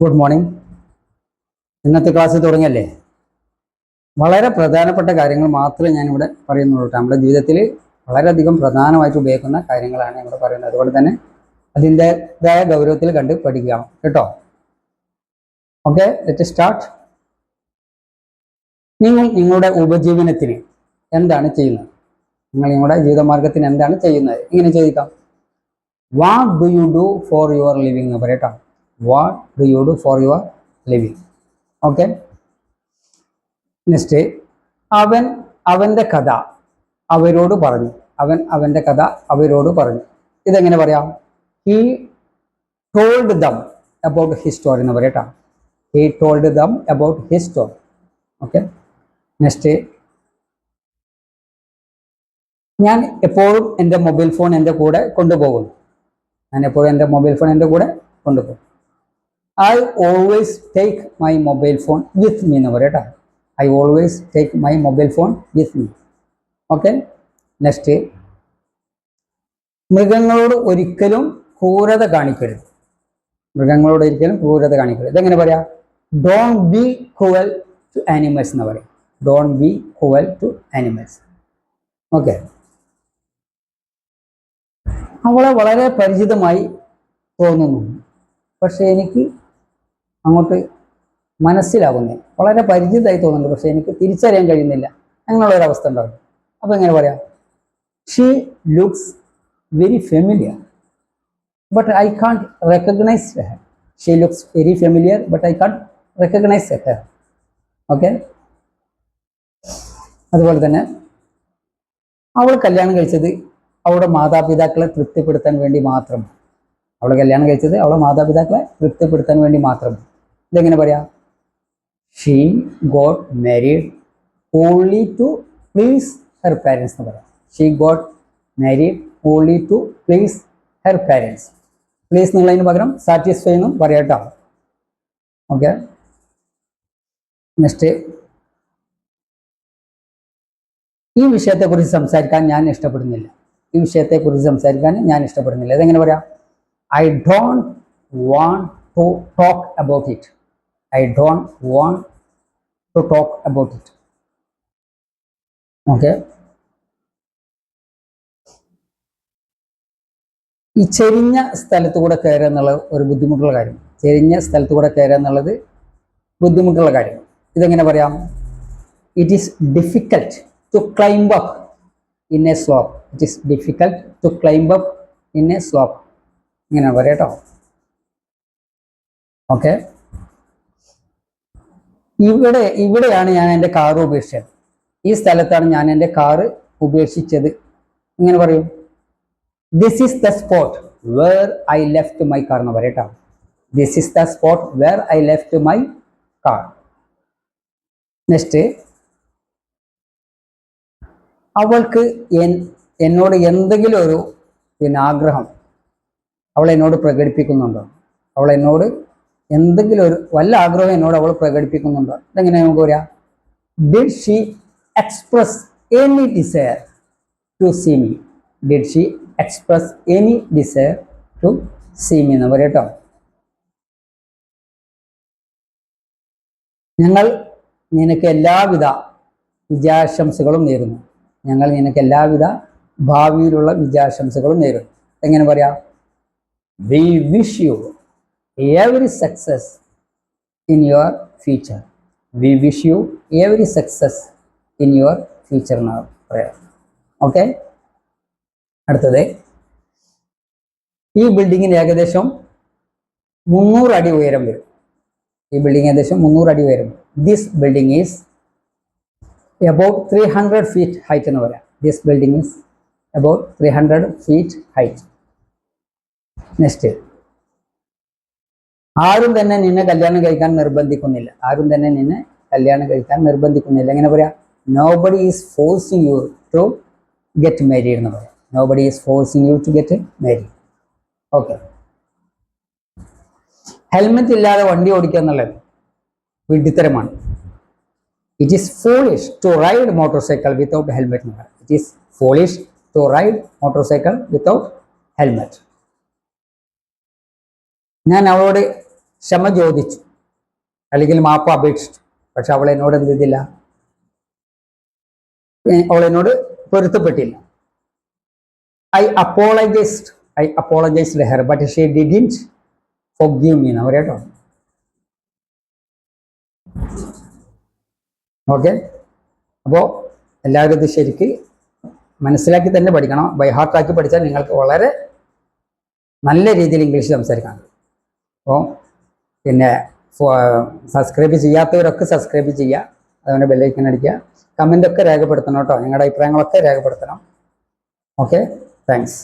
Good morning ഇന്നത്തെ class തുടങ്ങിയല്ലേ? വളരെ പ്രധാനപ്പെട്ട കാര്യങ്ങൾ മാത്രമേ ഞാനിവിടെ പറയുന്നുള്ളൂ. നമ്മുടെ ജീവിതത്തിൽ വളരെയധികം പ്രധാനമായിട്ട് ഉപയോഗിക്കുന്ന കാര്യങ്ങളാണ് ഇവിടെ പറയുന്നത്. അതുകൊണ്ട് തന്നെ അതിന്റെതായ ഗൗരവത്തിൽ കണ്ട് പഠിക്കുക കേട്ടോ? ഓക്കെ ലെറ്റ് സ്റ്റാർട്ട് നിങ്ങൾ നിങ്ങളുടെ ഉപജീവനത്തിന് എന്താണ് ചെയ്യുന്നത്? നിങ്ങൾ നിങ്ങളുടെ ജീവിതമാർഗത്തിന് എന്താണ് ചെയ്യുന്നത്? ഇങ്ങനെ ചോദിക്കാം. What do you do for your living പറയട്ടോ what do you do for your living okay next അവൻ അവന്റെ കഥ അവരോട് പറഞ്ഞു. അവൻ അവന്റെ കഥ അവരോട് പറഞ്ഞു. ഇതെങ്ങനെ പറയാം? He told them about history എന്ന് പറയട്ടോ. He told them about history okay next ഞാൻ എപ്പോഴും എന്റെ മൊബൈൽ ഫോൺ എന്റെ കൂടെ കൊണ്ടുപോകുന്നു. ഞാൻ എപ്പോഴും എന്റെ മൊബൈൽ ഫോൺ എന്റെ കൂടെ കൊണ്ടുപോകും. I always take my mobile phone with me എന്ന് പറയട്ടോ I always take my mobile phone with me okay next മൃഗങ്ങളോട് ഒരിക്കലും ക്രൂരത കാണിക്കരുത്. മൃഗങ്ങളോട് ഒരിക്കലും ക്രൂരത കാണിക്കരുത്. ഇതെങ്ങനെ പറയാം? Don't be cruel to animals എന്ന് പറയാം. Don't be cruel to animals okay അവളെ വളരെ പരിചിതമായി തോന്നുന്നു. പക്ഷേ എനിക്ക് അങ്ങോട്ട് മനസ്സിലാകുന്നത് വളരെ പരിചിതമായി തോന്നുന്നുണ്ട്. പക്ഷേ എനിക്ക് തിരിച്ചറിയാൻ കഴിയുന്നില്ല. അങ്ങനെയുള്ള ഒരു അവസ്ഥ ഉണ്ടാവും അപ്പോൾ എങ്ങനെ പറയാം? She looks very familiar but I can't recognise her she looks very familiar but I can't recognise her okay അതുപോലെ തന്നെ അവൾ കല്യാണം കഴിച്ചത് അവളുടെ മാതാപിതാക്കളെ തൃപ്തിപ്പെടുത്താൻ വേണ്ടി മാത്രം. അവൾ കല്യാണം കഴിച്ചത് അവളുടെ മാതാപിതാക്കളെ തൃപ്തിപ്പെടുത്താൻ വേണ്ടി മാത്രം. ഇതെങ്ങനെ പറയാ? She got married only to please her parents എന്ന് പറയാം. She got married only to please her parents please എന്നുള്ളതിന് പകരം സാറ്റിസ്ഫൈ എന്നും പറയാം കേട്ടോ. ഓക്കെ നെക്സ്റ്റ് ഈ വിഷയത്തെക്കുറിച്ച് സംസാരിക്കാൻ ഞാൻ ഇഷ്ടപ്പെടുന്നില്ല. ഈ വിഷയത്തെക്കുറിച്ച് സംസാരിക്കാൻ ഞാൻ ഇഷ്ടപ്പെടുന്നില്ല. ഇതെങ്ങനെ പറയാം? I don't want to talk about it. I don't want to talk about it. Okay ഈ ചെരിഞ്ഞ സ്ഥലത്ത് കൂടെ കയറുക എന്നുള്ള ഒരു ബുദ്ധിമുട്ടുള്ള കാര്യം. ചെരിഞ്ഞ സ്ഥലത്ത് കൂടെ കയറുക എന്നുള്ളത് ബുദ്ധിമുട്ടുള്ള കാര്യം. ഇതെങ്ങനെ പറയാം? It is difficult to climb up in a slope it is difficult to climb up in a slope ഇങ്ങനെ പറയാം കേട്ടോ. ഓക്കെ ഇവിടെ ഇവിടെയാണ് ഞാൻ എന്റെ കാറ് ഉപേക്ഷിച്ചത്. ഈ സ്ഥലത്താണ് ഞാൻ എന്റെ കാറ് ഉപേക്ഷിച്ചത്. ഇങ്ങനെ പറയും. This is the spot where I left my car എന്ന് പറയട്ടോ this is the spot where I left my car next അവൾക്ക് എന്നോട് എന്തെങ്കിലും ഒരു പിന്നെ ആഗ്രഹം. അവൾ എന്നോട് പ്രകടിപ്പിക്കുന്നുണ്ടോ? അവൾ എന്നോട് എന്തെങ്കിലും ഒരു വല്ല ആഗ്രഹം എന്നോട് അവൾ പ്രകടിപ്പിക്കുന്നുണ്ടോ? ഇതെങ്ങനെ നമുക്ക് പറയാം? Did she express any desire to see me did she express any desire to see me എന്ന് പറയട്ടോ ഞങ്ങൾ നിനക്ക് എല്ലാവിധ വിജയാശംസകളും നേരുന്നു. ഞങ്ങൾ നിനക്ക് എല്ലാവിധ ഭാവിയിലുള്ള വിജയാശംസകളും നേരുന്നു. എങ്ങനെ പറയാം? We wish you every in your future. We wish you every success in your future in our prayer. Okay അടുത്തത്. ഈ ബിൽഡിങ്ങിന് ഏകദേശം മുന്നൂറ് അടി ഉയരം വരും. ഈ ബിൽഡിംഗ് ഏകദേശം മുന്നൂറ് അടി ഉയരം this building is about three hundred feet height എന്ന് പറയാം. This building is about three hundred feet height next ആരും തന്നെ നിന്നെ കല്യാണം കഴിക്കാൻ നിർബന്ധിക്കുന്നില്ല. ആരും തന്നെ നിന്നെ കല്യാണം കഴിക്കാൻ നിർബന്ധിക്കുന്നില്ല. എങ്ങനെ പറയാം? Nobody is forcing you to get married എന്ന് പറയാം. Nobody is forcing you to get married okay helmet ഇല്ലാതെ വണ്ടി ഓടിക്കുക എന്നുള്ളത് വിഡ്ഢിത്തരമാണ്. It is foolish to ride motorcycle without helmet എന്ന് പറയാം. It is foolish to ride motorcycle without helmet ഞാൻ അവളോട് ക്ഷമ ചോദിച്ചു. അല്ലെങ്കിൽ മാപ്പ് അപേക്ഷിച്ചു. പക്ഷെ അവൾ എന്നോട് എന്ത് ചെയ്തില്ല? അവൾ എന്നോട് പൊരുത്തപ്പെട്ടില്ല. I apologised. I apologised. Her but she didn't forgive me അവർ കേട്ടോ? ഓക്കെ? അപ്പോൾ എല്ലാവരും ഇത് ശരിക്ക് മനസ്സിലാക്കി തന്നെ പഠിക്കണം. ബൈ ഹാർട്ടാക്കി പഠിച്ചാൽ നിങ്ങൾക്ക് വളരെ നല്ല രീതിയിൽ ഇംഗ്ലീഷ് സംസാരിക്കാം. അപ്പോൾ പിന്നെ സബ്സ്ക്രൈബ് ചെയ്യാത്തവരൊക്കെ സബ്സ്ക്രൈബ് ചെയ്യുക. അതുകൊണ്ട് ബെല്ലൈക്കൻ അടിക്കുക. കമന്റ് ഒക്കെ രേഖപ്പെടുത്തണം കേട്ടോ. നിങ്ങളുടെ അഭിപ്രായങ്ങളൊക്കെ രേഖപ്പെടുത്തണം. Okay thanks